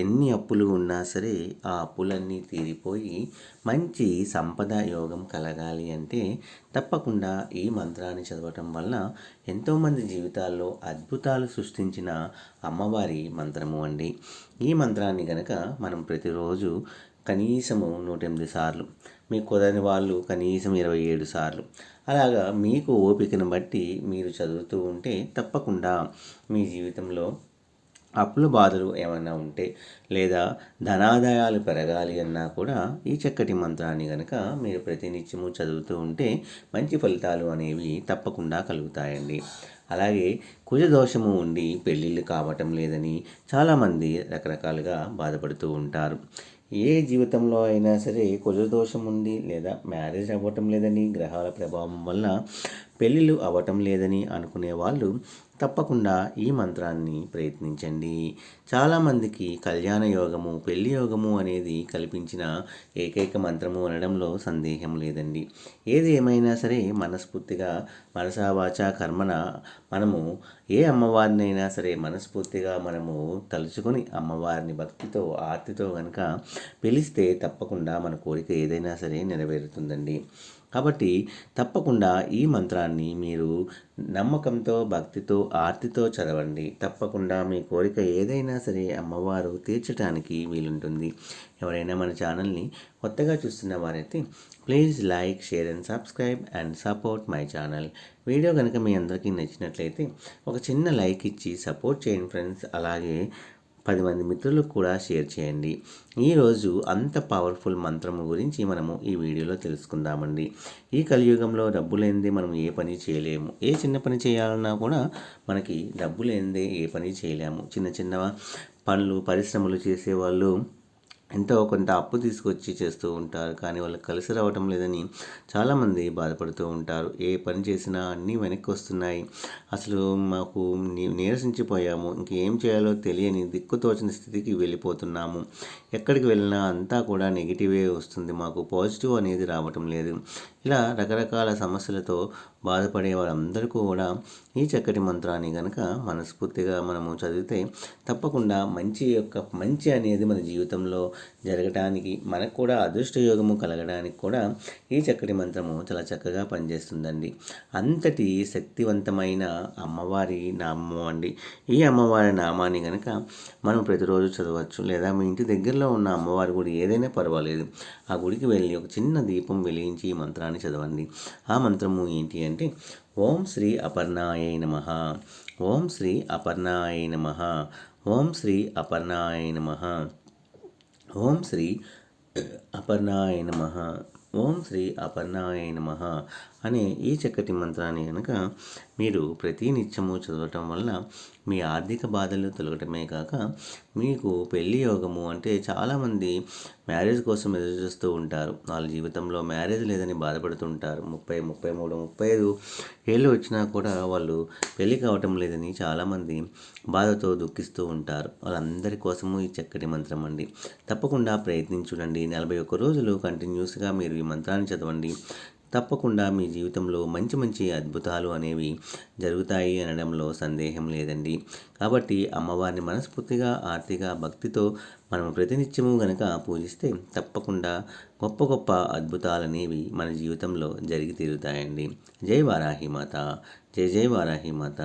ఎన్ని అప్పులు ఉన్నా సరే ఆ అప్పులన్నీ తీరిపోయి మంచి సంపద యోగం కలగాలి అంటే తప్పకుండా ఈ మంత్రాన్ని చదవటం వల్ల ఎంతోమంది జీవితాల్లో అద్భుతాలు సృష్టించిన అమ్మవారి మంత్రము అండి. ఈ మంత్రాన్ని గనక మనం ప్రతిరోజు కనీసము నూట ఎనిమిది సార్లు మీకు కుదరని వాళ్ళు కనీసం ఇరవై ఏడు సార్లు అలాగా మీకు ఓపికను బట్టి మీరు చదువుతూ ఉంటే తప్పకుండా మీ జీవితంలో అప్పుల బాధలు ఏమైనా ఉంటే లేదా ధనాదాయాలు పెరగాలి అన్నా కూడా ఈ చక్కటి మంత్రాన్ని కనుక మీరు ప్రతినిత్యము చదువుతూ ఉంటే మంచి ఫలితాలు అనేవి తప్పకుండా కలుగుతాయండి. అలాగే కుజదోషము ఉండి పెళ్ళిళ్ళు కావటం లేదని చాలామంది రకరకాలుగా బాధపడుతూ ఉంటారు. ఏ జీవితంలో అయినా సరే కుజదోషం ఉంది లేదా మ్యారేజ్ అవ్వటం లేదని గ్రహాల ప్రభావం వల్ల పెళ్ళిళ్ళు అవ్వటం లేదని అనుకునే వాళ్ళు తప్పకుండా ఈ మంత్రాన్ని ప్రయత్నించండి. చాలామందికి కళ్యాణ యోగము పెళ్ళి యోగము అనేది కల్పించిన ఏకైక మంత్రము అనడంలో సందేహం లేదండి. ఏది ఏమైనా సరే మనస్ఫూర్తిగా మనసావాచ కర్మన మనము ఏ అమ్మవారినైనా సరే మనస్ఫూర్తిగా మనము తలుచుకొని అమ్మవారిని భక్తితో ఆర్తితో కనుక పిలిస్తే తప్పకుండా మన కోరిక ఏదైనా సరే నెరవేరుతుందండి. కాబట్టి తప్పకుండా ఈ మంత్రాన్ని మీరు నమ్మకంతో భక్తితో ఆర్తితో చదవండి. తప్పకుండా మీ కోరిక ఏదైనా సరే అమ్మవారు తీర్చడానికి వీలుంటుంది. ఎవరైనా మన ఛానల్ని కొత్తగా చూస్తున్న వారైతే please like share and subscribe and support my channel. Video కనుక మీ అందరికీ నచ్చినట్లయితే ఒక చిన్న లైక్ ఇచ్చి సపోర్ట్ చేయండి ఫ్రెండ్స్. అలాగే పది మంది మిత్రులకు కూడా షేర్ చేయండి. ఈరోజు అంత పవర్ఫుల్ మంత్రము గురించి మనము ఈ వీడియోలో తెలుసుకుందామండి. ఈ కలియుగంలో డబ్బు లేనిదే మనం ఏ పని చేయలేము. ఏ చిన్న పని చేయాలన్నా కూడా మనకి డబ్బు లేనిదే ఏ పని చేయలేము. చిన్న చిన్న పనులు పరిశ్రమలు చేసేవాళ్ళు ఎంతో కొంత అప్పు తీసుకొచ్చి చేస్తూ ఉంటారు. కానీ వాళ్ళకి కలిసి రావటం లేదని చాలామంది బాధపడుతూ ఉంటారు. ఏ పని చేసినా అన్నీ వెనక్కి వస్తున్నాయి. అసలు మాకు నీరసించిపోయాము. ఇంకేం చేయాలో తెలియని దిక్కుతోచిన స్థితికి వెళ్ళిపోతున్నాము. ఎక్కడికి వెళ్ళినా అంతా కూడా నెగిటివే వస్తుంది. మాకు పాజిటివ్ అనేది రావటం లేదు. ఇలా రకరకాల సమస్యలతో బాధపడే వాళ్ళందరికీ కూడా ఈ చక్కటి మంత్రాన్ని కనుక మనస్ఫూర్తిగా మనము చదివితే తప్పకుండా మంచి యొక్క మంచి అనేది మన జీవితంలో జరగటానికి మనకు కూడా అదృష్ట యోగము కలగడానికి కూడా ఈ చక్కటి మంత్రము చాలా చక్కగా పనిచేస్తుందండి. అంతటి శక్తివంతమైన అమ్మవారి నామము అండి. ఈ అమ్మవారి నామాన్ని కనుక మనం ప్రతిరోజు చదవచ్చు లేదా మీ ఇంటి దగ్గరలో ఉన్న అమ్మవారి గుడి ఏదైనా పర్వాలేదు ఆ గుడికి వెళ్ళి ఒక చిన్న దీపం వెలిగించి ఈ మంత్రాన్ని చదవండి. ఆ మంత్రము ఏంటి అంటే ఓం శ్రీ అపర్ణాయ నమ ఓం శ్రీ అపర్ణాయ నమ ఓం శ్రీ అపర్ణాయ నమ. ఓం శ్రీ అపర్ణాయ నమ. ఓం శ్రీ అపర్ణాయ నమ అనే ఈ చక్కటి మంత్రాన్ని కనుక మీరు ప్రతి నిత్యము చదవటం వల్ల మీ ఆర్థిక బాధలు తొలగటమే కాక మీకు పెళ్ళి యోగము అంటే చాలామంది మ్యారేజ్ కోసం ఎదురు చూస్తూ ఉంటారు. వాళ్ళ జీవితంలో మ్యారేజ్ లేదని బాధపడుతుంటారు. ముప్పై ముప్పై మూడు ముప్పై ఐదు ఏళ్ళు వచ్చినా కూడా వాళ్ళు పెళ్ళి కావటం లేదని చాలామంది బాధతో దుఃఖిస్తూ ఉంటారు. వాళ్ళందరి కోసము ఈ చక్కటి మంత్రం అండి. తప్పకుండా ప్రయత్నించుడండి. నలభై ఒక్క రోజులు కంటిన్యూస్గా మీరు మంత్రాన్ని చదవండి. తప్పకుండా మీ జీవితంలో మంచి మంచి అద్భుతాలు అనేవి జరుగుతాయి అనడంలో సందేహం లేదండి. కాబట్టి అమ్మవారిని మనస్ఫూర్తిగా ఆర్తిగా భక్తితో మనం ప్రతినిత్యము గనక పూజిస్తే తప్పకుండా గొప్ప గొప్ప అద్భుతాలు అనేవి మన జీవితంలో జరిగి తీరుతాయండి. జై వారాహి మాత. జై జై వారాహి మాత.